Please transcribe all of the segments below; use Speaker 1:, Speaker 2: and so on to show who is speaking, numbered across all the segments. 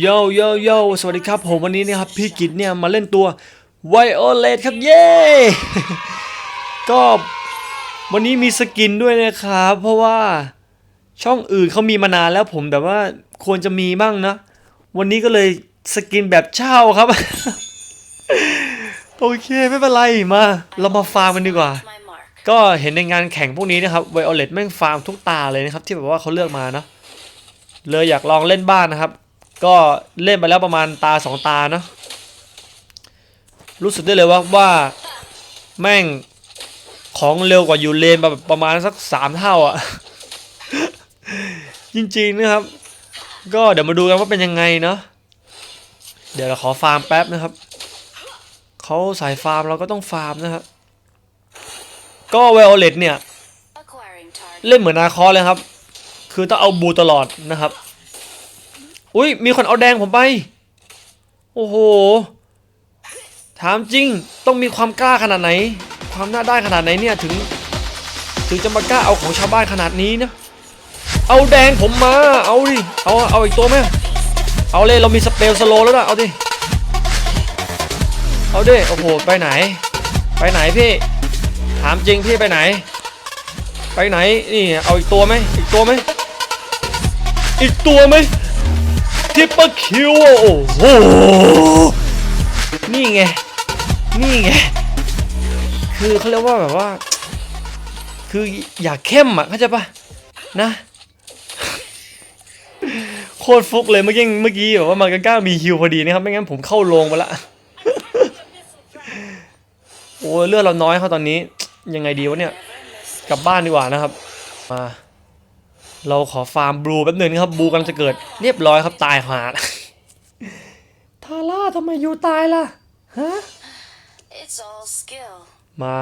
Speaker 1: โยโยโยสวัสดีครับ ผมวันนี้นะครับพี่กิจเนี่ยมาเล่นตัวไวโอเลตครับเย้ก็วันนี้มีสกินด้วยนะครับ เพราะว่าช่องอื่นเขามีมานานแล้วผมแต่ว่าควรจะมีบ้างนะ วันนี้ก็เลยสกินแบบเช่าครับ โอเคไม่เป็นไรมา เรามาฟาร์มกันดีกว่า ก็เห็นในงานแข่งพวกนี้นะครับไวโอเลตแม่งฟาร์มทุกตาเลยนะครับ ที่แบบว่าเขาเลือกมาเนะเลยอยากลองเล่นบ้านนะครับ ก็เล่นไปแล้วประมาณตาสองตาเนาะรู้สึกได้เลยว่าว่าแม่งของเร็วกว่าอยู่เลนแบบประมาณสักสามเท่าอะจริงๆนะครับ ก็เดี๋ยวมาดูกันว่าเป็นยังไงเนาะเดี๋ยวเราขอฟาร์มแป๊บนะครับเขาสายฟาร์มเราก็ต้องฟาร์มนะครับก็ไวโอเลตเนี่ย เล่นเหมือนนาคอเลยครับ คือต้องเอาบูตลอดนะครับ อุ้ยมีคนเอาแดงผมไป โอ้โห ถามจริงต้องมีความกล้าขนาดไหน ความน้าได้ขนาดไหนเนี่ยถึง ถึงจะมากล้าเอาของชาวบ้านขนาดนี้นะ เอาแดงผมมา เอาดิ เอาเอาอีกตัวไหมเอาเลยเรามีสเปลสโลแล้วนะเอาดิ เอาดิ โอ้โห ไปไหน ไปไหนพี่ ถามจริงพี่ไปไหน ไปไหน นี่เอาอีกตัวไหมอีกตัวไหมอีกตัวไหม ทิปเปอร์คิวโอ้โห นี่ไง นี่ไง คือเขาเรียกว่าแบบว่า คืออยากเข้มอะเข้าใจปะนะ โคตรฟุกเลยเมื่อกี้เมื่อกี้แบบว่ามันก็กล้ามีฮิวพอดีนะครับไม่งั้นผมเข้าโรงไปละ โอ้เลือดเราน้อยเขาตอนนี้ ยังไงดีวะเนี่ย กลับบ้านดีกว่านะครับ มา เราขอฟาร์มบลูแป๊บหนึงนะครับบลูกำลังจะเกิดเรียบร้อยครับตายหาดทาร่าทำไมอยู่ตายล่ะฮะ
Speaker 2: It's all skill.
Speaker 1: มา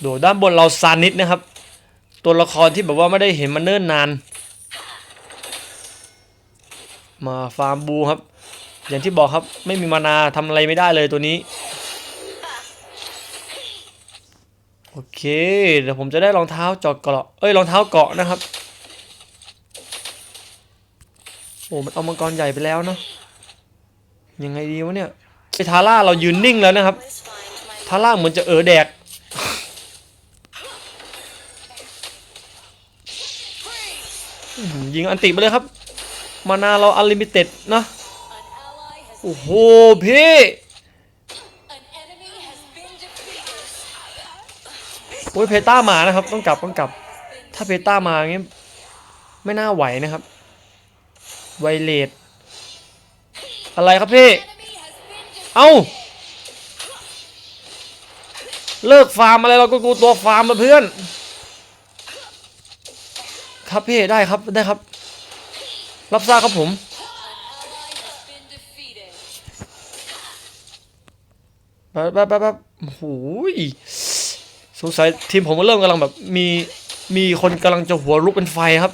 Speaker 1: โดดด้านบนเราซานิดนะครับ ตัวละครที่แบบว่าไม่ได้เห็นมาเนิ่นนาน มาฟาร์มบลูครับ อย่างที่บอกครับไม่มีมานาทำอะไรไม่ได้เลยตัวนี้ โอเค เดี๋ยวผมจะได้รองเท้าจอกเกาะเอ้ยรองเท้าเกาะนะครับ โอ้มันเอามังกรใหญ่ไปแล้วเนาะยังไงดีวะเนี่ยไอทาร่าเรายืนนิ่งแล้วนะครับ ทาร่าเหมือนจะเออแดก ยิงอันติไปเลยครับ มานาเราอันลิมิเต็ดนะ โอ้โหพี่ โอ้ยเพต้ามานะครับ ต้องกลับต้องกลับ ถ้าเพต้ามาอย่างงี้ไม่น่าไหวนะครับ ไวเลดอะไรครับพี่ เอ้าเลิกฟาร์มอะไรเราก็กูตัวฟาร์มมาเพื่อน ครับพี่ได้ครับได้ครับ รับทราบครับผมแป๊บแป๊บแป๊บแป๊บโอ้ย สงสัยทีมผมเริ่มกำลังแบบมีมีคนกำลังจะหัวลุกเป็นไฟครับ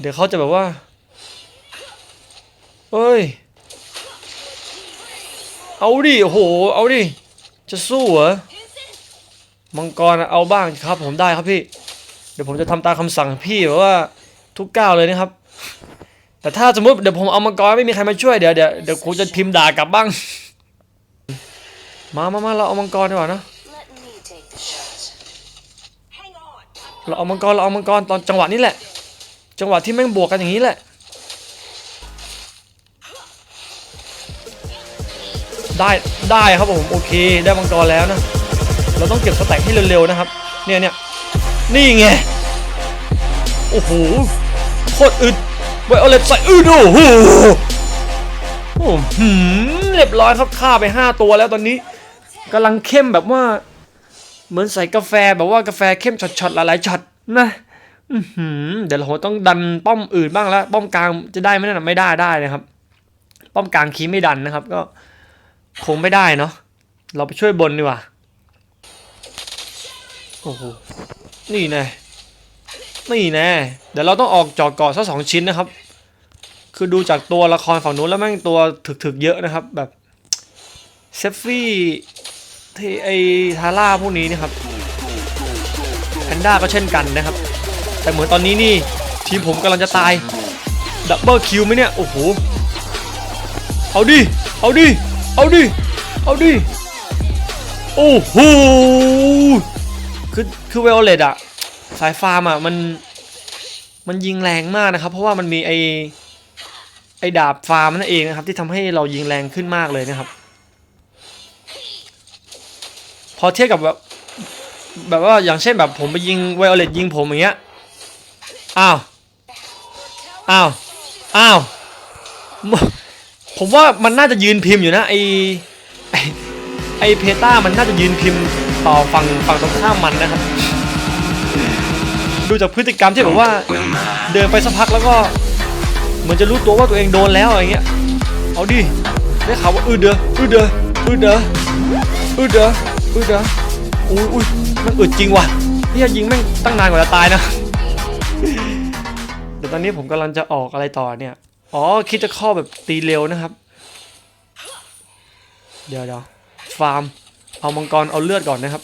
Speaker 1: เดี๋ยวเขาจะแบบว่าเอ้ย เอาดิโอ้โห เอาดิ จะสู้เหรอ มังกรเอาบ้างครับ ผมได้ครับพี่ เดี๋ยวผมจะทำตามคำสั่งพี่แบบว่าทุกก้าวเลยนะครับ แต่ถ้าสมมติเดี๋ยวผมเอามังกรไม่มีใครมาช่วยเดี๋ยวเดี๋ยวเดี๋ยวครูจะพิมพ์ด่ากลับบ้าง มามามาเราเอามังกรดีกว่านะ
Speaker 2: Let me take the shot.
Speaker 1: เราเอามังกรเราเอามังกรตอนจังหวะนี้แหละ จังหวะที่แม่งบวกกันอย่างนี้แหละ ได้ได้ครับผมโอเค ได้มังกรแล้วนะ เราต้องเก็บสแต็กให้เร็วๆนะครับ เนี่ยเนี่ยนี่ไงโอ้โหโคตรอึดไวโอเลตใส่อึดโอ้โหโอ้โหหืมเรียบร้อยครับฆ่าไป 5 ตัวแล้วตอนนี้ กำลังเข้มแบบว่า เหมือนใส่กาแฟแบบว่ากาแฟเข้มช็อตๆหลายๆช็อตนะเดี๋ยวเราต้องดันป้อมอื่นบ้างแล้วป้อมกลางจะได้ไหมนะไม่ได้ได้นะครับ ป้อมกลางคีไม่ดันนะครับ ก็คงไม่ได้เนาะเราไปช่วยบนดีกว่าโอ้โหนี่แน่นี่แน่เดี๋ยวเราต้องออกจอดเกาะสักสองชิ้นนะครับ คือดูจากตัวละครฝั่งนู้นแล้วแม่งตัวถึกๆเยอะนะครับ แบบเซฟฟี่ ที่ไอทาร่าพวกนี้นะครับแพนด้าก็เช่นกันนะครับ แต่เหมือนตอนนี้นี่ทีมผมกำลังจะตาย ดับเบิลคิวไหมเนี่ย โอ้โห เอาดิ เอาดิ เอาดิ เอาดิ โอ้โห คือคือเวลเลตอะสายฟาร์มอะมัน มันยิงแรงมากนะครับ เพราะว่ามันมีไอไอดาบฟาร์มนั่นเองนะครับ ที่ทำให้เรายิงแรงขึ้นมากเลยนะครับ พ อเทียบกับแบบแบบว่าอย่างเช่นแบบผมไปยิงไวโอเลตยิงผมอย่างเงี้ย อ้าว อ้าว อ้าว ผมว่ามันน่าจะยืนพิมพ์อยู่นะไอไอเพต้ามันน่าจะยืนพิมพ์ต่อฝั่งฝั่งตรงข้ามมันนะครับ ดูจากพฤติกรรมที่แบบว่าเดินไปสักพักแล้วก็ เหมือนจะรู้ตัวว่าตัวเองโดนแล้วอะไรเงี้ย เอาดิ ได้ข่าวว่าอือเด้ออือเด้ออือเด้ออือเด้อ อือเด้ออุ้ยอุ้ยมันอึดจริงว่ะเนี่ยยิงแม่งตั้งนานกว่าจะตายนะเดี๋ยวตอนนี้ผมกำลังจะออกอะไรต่อเนี่ย อ๋อคิดจะข้อแบบตีเร็วนะครับ เดี๋ยวเดี๋ยวฟาร์ม เอามังกรเอาเลือดก่อนนะครับ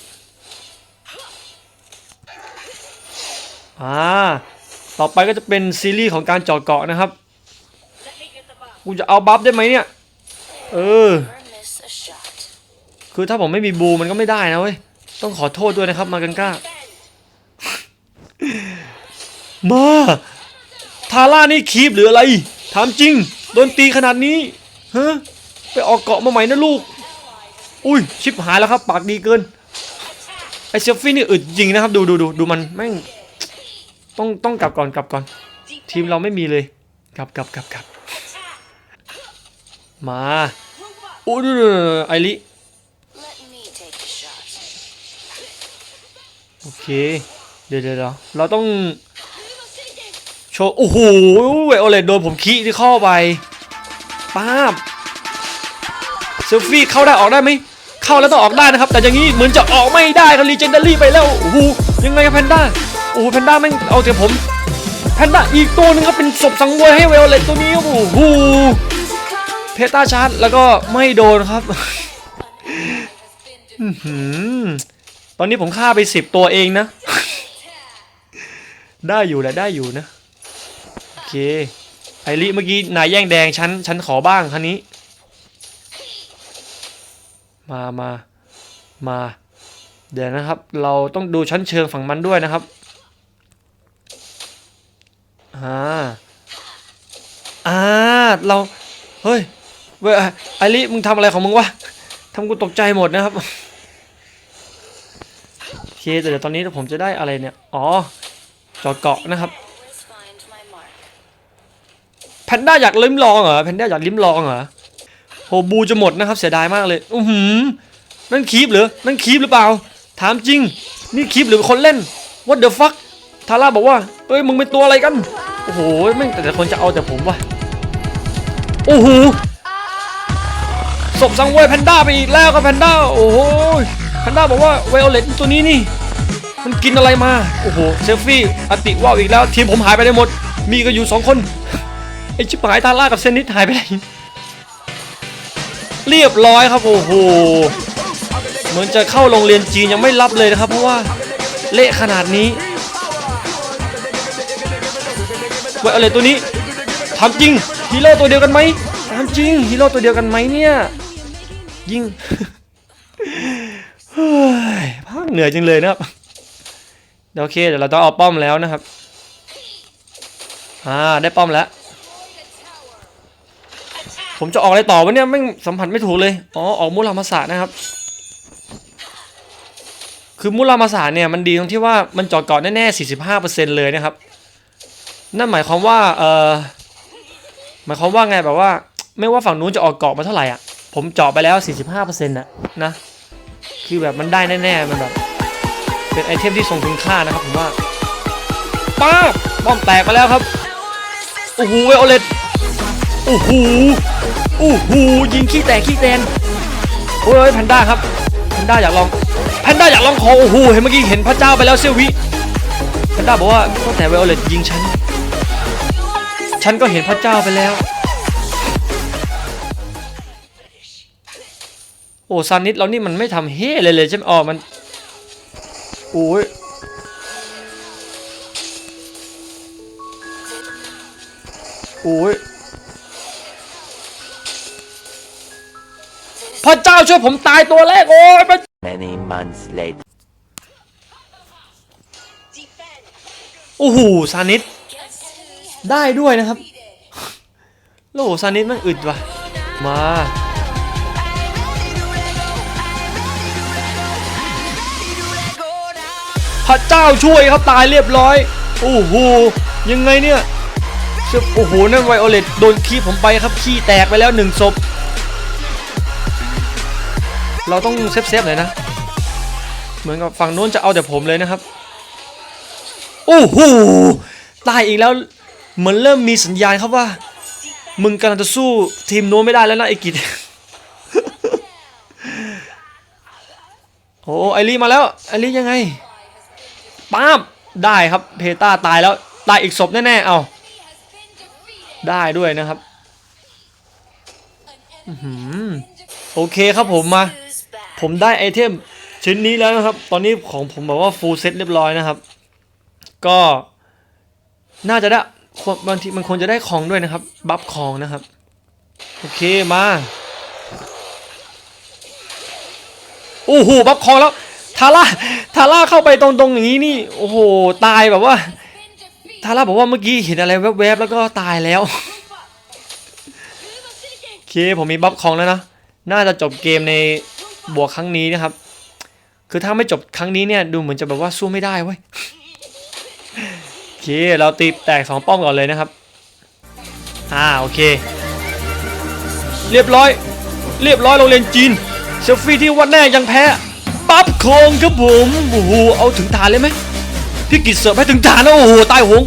Speaker 1: อ่า ต่อไปก็จะเป็นซีรีส์ของการจาะเกาะนะครับ กูจะเอาบัฟได้ไหมเนี่ย เออ คือถ้าผมไม่มีบูมันก็ไม่ได้นะเว้ย ต้องขอโทษด้วยนะครับ มากันก้า มา ทาร่านี่คีบหรืออะไร ถามจริง โดนตีขนาดนี้ ฮะ ไปออกเกาะมาใหม่นะลูก อุ้ย ชิบหายแล้วครับ ปากดีเกิน ไอเซลฟี่นี่อึดจริงนะครับ ดูดูดูดูมันแม่ง ต้องต้องกลับก่อนกลับก่อน ทีมเราไม่มีเลย กลับกลับกลับกลับมาอู้ดูดูดูไอริ โอเค เดี๋ยวเดี๋ยวเราต้อง โชว์ โอ้โหเวโอเลตโดนผมขี้ที่เข้าไปป้าบเซลฟี่เข้าได้ออกได้ไหมเข้าแล้วต้องออกได้นะครับ แต่อย่างนี้เหมือนจะออกไม่ได้ครับรีเจนดารี่ไปแล้วโอ้โหยังไงครับแพนด้าโอ้โหแพนด้าแม่งเอาแต่ผมแพนด้าอีกตัวหนึงครับเป็นศพสังเวยให้เวโอเลตตัวนี้ครับโอ้โหเพตาชาร์จแล้วก็ไม่โดนครับ อื้อหือตอนนี้ผมฆ่าไปสิบตัวเองนะ ได้อยู่แหละได้อยู่นะ โอเคไอริเมื่อกี้นายแย่งแดงฉันฉันขอบ้างคันนี้ มามามา เดี๋ยวนะครับ เราต้องดูชั้นเชิงฝั่งมันด้วยนะครับอ่าอ่าเราเฮ้ยเว้ยไอริมึงทำอะไรของมึงวะทำกูตกใจหมดนะครับ แต่เดี๋ยวตอนนี้ผมจะได้อะไรเนี่ย อ๋อจาะเกาะนะครับแพนด้าอยากลิ้มลองเหรอแพนด้าอยากลิ้มลองเหรอโหบูจะหมดนะครับเสียดายมากเลยอือหือนั่นคีบเหรอนั่นคีบหรือเปล่า ถามจริง นี่คีบหรือคนเล่น what the fuck ทาร่าบอกว่าเอ้ยมึงเป็นตัวอะไรกันโอ้โหแม่งแต่คนจะเอาแต่ผมว่ะโอ้โหศพสังเวยแพนด้าไปอีกแล้วครับแพนด้าโอ้โห นด้าบอกว่าไวโอเลตตัวนี้นี่มันกินอะไรมา โอ้โหเซลฟี่อติว่าวอีกแล้ว ทีมผมหายไปได้หมด มีก็อยู่สองคน ไอชิบหายทาร่ากับเซนิสหายไปไหนเรียบร้อยครับ โอ้โห เหมือนจะเข้าโรงเรียนจีนยังไม่รับเลยนะครับ เพราะว่าเละขนาดนี้ไวโอเลตตัวนี้ทำจริงฮีโร่ตัวเดียวกันไหมทำจริงฮีโร่ตัวเดียวกันไหมเนี่ย ยิง ยพักเหนื่อยจังเลยนะครับเดี๋ยวโอเคเดี๋ยวเราต้องเอาป้อมแล้วนะครับ อ่าได้ป้อมแล้ว ผมจะออกอะไรต่อวะเนี่ยไม่สัมผัสไม่ถูกเลย อ๋อออกมุรามาสะนะครับ คือมุรามาสะเนี่ยมันดีตรงที่ว่ามันจอดเกาะแน่ๆ45%เลยนะครับ นั่นหมายความว่าเออหมายความว่าไงแบบว่า ไม่ว่าฝั่งนู้นจะออกเกาะมาเท่าไหร่อะผมเจาะไปแล้ว 45%น่ะนะ คือแบบมันได้แน่ๆมันแบบเป็นไอเทมที่ทรงคุณค่านะครับผมว่าป้าบป้อมแตกไปแล้วครับโอ้โหเวโอเลตโอ้โหโอ้โหยิงขี้แตกขี้แตนโอ้ยแพนด้าครับแพนด้าอยากลองแพนด้าอยากลองขอโอ้โหเห็นเมื่อกี้เห็นพระเจ้าไปแล้วเซียววิแพนด้าบอกว่าตั้งแต่เวโอเลตยิงฉันฉันก็เห็นพระเจ้าไปแล้ว โอ้ซานิสเรานี่มันไม่ทำเฮ่เลยเลยใช่ไหมอ๋อมันโอ้ยโอ้ยพระเจ้าช่วยผมตายตัวแรกโอ้ยพระ
Speaker 3: Many months later.
Speaker 1: โอ้โหซานิสได้ด้วยนะครับ โลซานิสมันอึดว่ะ มา พระเจ้าช่วยครับตายเรียบร้อย โอ้โห ยังไงเนี่ยโอ้โห นั่นไวโอเลตโดนขี้ผมไปครับ ขี้แตกไปแล้วหนึ่งศพ เราต้องเซฟเซฟๆหน่อยนะ เหมือนกับฝั่งโน้นจะเอาแต่ผมเลยนะครับ โอ้โห ตายอีกแล้ว เหมือนเริ่มมีสัญญาณครับว่า มึงกำลังจะสู้ทีมโน้นไม่ได้แล้วนะไอ้กิจโอ้ไอรีมาแล้ว ไอรียังไง ป้าบได้ครับเพต้าตายแล้วตายอีกศพแน่ๆเอาได้ด้วยนะครับโอเคครับผมมา ผมได้ไอเทมชิ้นนี้แล้วนะครับ ตอนนี้ของผมแบบว่าฟูลเซ็ตเรียบร้อยนะครับ ก็น่าจะได้บางทีมันควรจะได้ของด้วยนะครับ บัฟของนะครับ โอเคมาโอ้โหบัฟของแล้ว ทาร่าทาร่าเข้าไปตรงตรงอย่างนี้นี่โอ้โหตายแบบว่าทาร่าบอกว่าเมื่อกี้เห็นอะไรแวบๆแล้วก็ตายแล้วโอเคผมมีบัฟของแล้วนะน่าจะจบเกมในบวกครั้งนี้นะครับ คือถ้าไม่จบครั้งนี้เนี่ยดูเหมือนจะแบบว่าสู้ไม่ได้เว้ยโอเคเราตีแตกสองป้อมก่อนเลยนะครับอ่าโอเค เรียบร้อย เรียบร้อยโรงเรียนจีนเซลฟี่ที่วันแน่ยังแพ้ ปั๊บโคงครับผมโอ้โหเอาถึงฐานเลยไหมพี่กิจเสิร์ฟให้ถึงฐานแล้วโอ้โหตายหง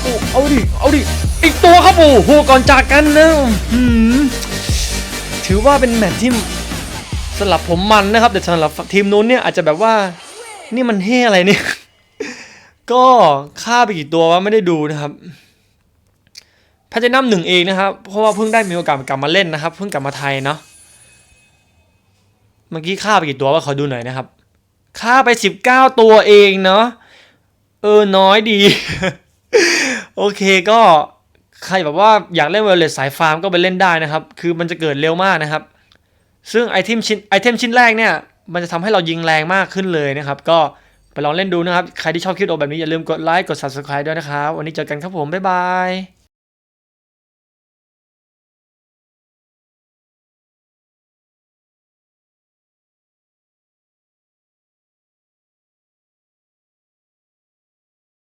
Speaker 1: โอ้เอาดิเอาดิอีกตัวครับโอ้โหก่อนจากกันนะถือว่าเป็นแมตช์ที่สำหรับผมมันนะครับแต่สำหรับทีมนู้นเนี่ยอาจจะแบบว่านี่มันเฮ่อะไรเนี่ย ก็ฆ่าไปกี่ตัววะไม่ได้ดูนะครับแพทเทนัมหนึ่งเองนะครับ เพราะว่าเพิ่งได้มีโอกาสกลับมาเล่นนะครับ เพิ่งกลับมาไทยเนาะ เมื่อกี้ฆ่าไปกี่ตัววะขอดูหน่อยนะครับฆ่าไป19ตัวเองเนาะเออน้อยดี โอเคก็ใครแบบว่าอยากเล่นเวลเลสสายฟาร์มก็ไปเล่นได้นะครับ คือมันจะเกิดเร็วมากนะครับ ซึ่งไอเทมชิ้นไอเทมชิ้นแรกเนี่ย มันจะทำให้เรายิงแรงมากขึ้นเลยนะครับ ก็ไปลองเล่นดูนะครับ ใครที่ชอบคลิปโอแบบนี้อย่าลืมกดไลค์กด subscribe ด้วยนะครับ วันนี้เจอกันครับผม บ๊ายบาย